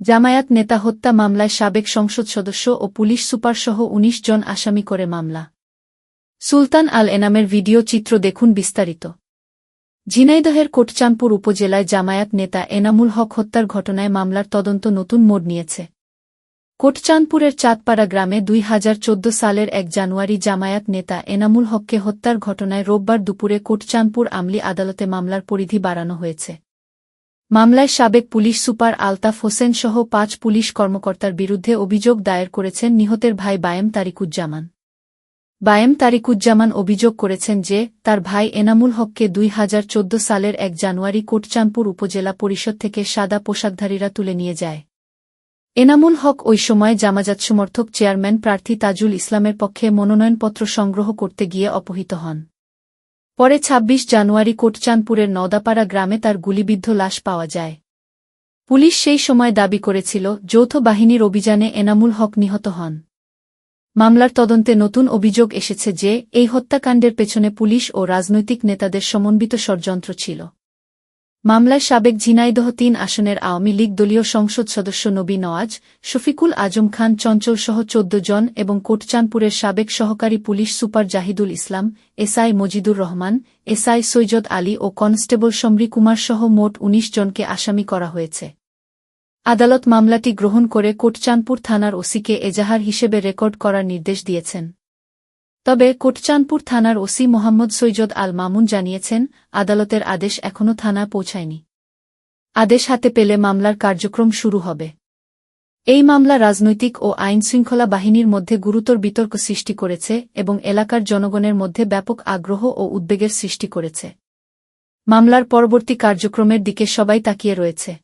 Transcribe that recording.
জামায়াত নেতা হত্যা মামলায় সাবেক সংসদ সদস্য ও পুলিশ সুপারসহ ১৯ জন আসামি করে মামলা। সুলতান আল এনামের ভিডিও চিত্র দেখুন বিস্তারিত। ঝিনাইদহের কোটচাঁদপুর উপজেলায় জামায়াত নেতা এনামুল হক হত্যার ঘটনায় মামলার তদন্ত নতুন মোড় নিয়েছে। কোটচাঁদপুরের চাঁদপাড়া গ্রামে দুই হাজার চোদ্দ সালের এক জানুয়ারি জামায়াত নেতা এনামুল হককে হত্যার ঘটনায় রোববার দুপুরে কোটচাঁদপুর আমলি আদালতে মামলার পরিধি বাড়ানো হয়েছে। মামলায় সাবেক পুলিশ সুপার আলতাফ হোসেন সহ পাঁচ পুলিশ কর্মকর্তার বিরুদ্ধে অভিযোগ দায়ের করেছেন নিহতের ভাই বায়েম তারিকুজ্জামান। বায়েম তারিকুজ্জামান অভিযোগ করেছেন যে, তার ভাই এনামুল হককে দুই হাজার চোদ্দ সালের এক জানুয়ারি কোটচাঁদপুর উপজেলা পরিষদ থেকে সাদা পোশাকধারীরা তুলে নিয়ে যায়। এনামুল হক ওই সময় জামাজাত সমর্থক চেয়ারম্যান প্রার্থী তাজুল ইসলামের পক্ষে মনোনয়নপত্র সংগ্রহ করতে গিয়ে অপহৃত হন। পরে ২৬ জানুয়ারি কোটচাঁদপুরের নদাপাড়া গ্রামে তার গুলিবিদ্ধ লাশ পাওয়া যায়। পুলিশ সেই সময় দাবি করেছিল, যৌথ বাহিনীর অভিযানে এনামুল হক নিহত হন। মামলার তদন্তে নতুন অভিযোগ এসেছে যে, এই হত্যাকাণ্ডের পেছনে পুলিশ ও রাজনৈতিক নেতাদের সমন্বিত ষড়যন্ত্র ছিল। মামলায় সাবেক ঝিনাইদহ তিন আসনের আওয়ামী লীগ দলীয় সংসদ সদস্য নবী নওয়াজ, শফিকুল আজম খান চঞ্চল সহ চোদ্দ জন এবং কোটচাঁদপুরের সাবেক সহকারী police super Zahidul Islam, SI Majidur Rahman, SI Syed Ali ও কনস্টেবল সমরি কুমারসহ মোট ১৯ জনকে আসামি করা হয়েছে। আদালত মামলাটি গ্রহণ করে কোটচাঁদপুর থানার ওসিকে এজাহার হিসেবে রেকর্ড করার নির্দেশ দিয়েছেন। তবে কোটচাঁদপুর থানার ওসি মোহাম্মদ সৈয়দ আল মামুন জানিয়েছেন, আদালতের আদেশ এখনও থানায় পৌঁছায়নি। আদেশ হাতে পেলে মামলার কার্যক্রম শুরু হবে। এই মামলা রাজনৈতিক ও আইনশৃঙ্খলা বাহিনীর মধ্যে গুরুতর বিতর্ক সৃষ্টি করেছে এবং এলাকার জনগণের মধ্যে ব্যাপক আগ্রহ ও উদ্বেগের সৃষ্টি করেছে। মামলার পরবর্তী কার্যক্রমের দিকে সবাই তাকিয়ে রয়েছে।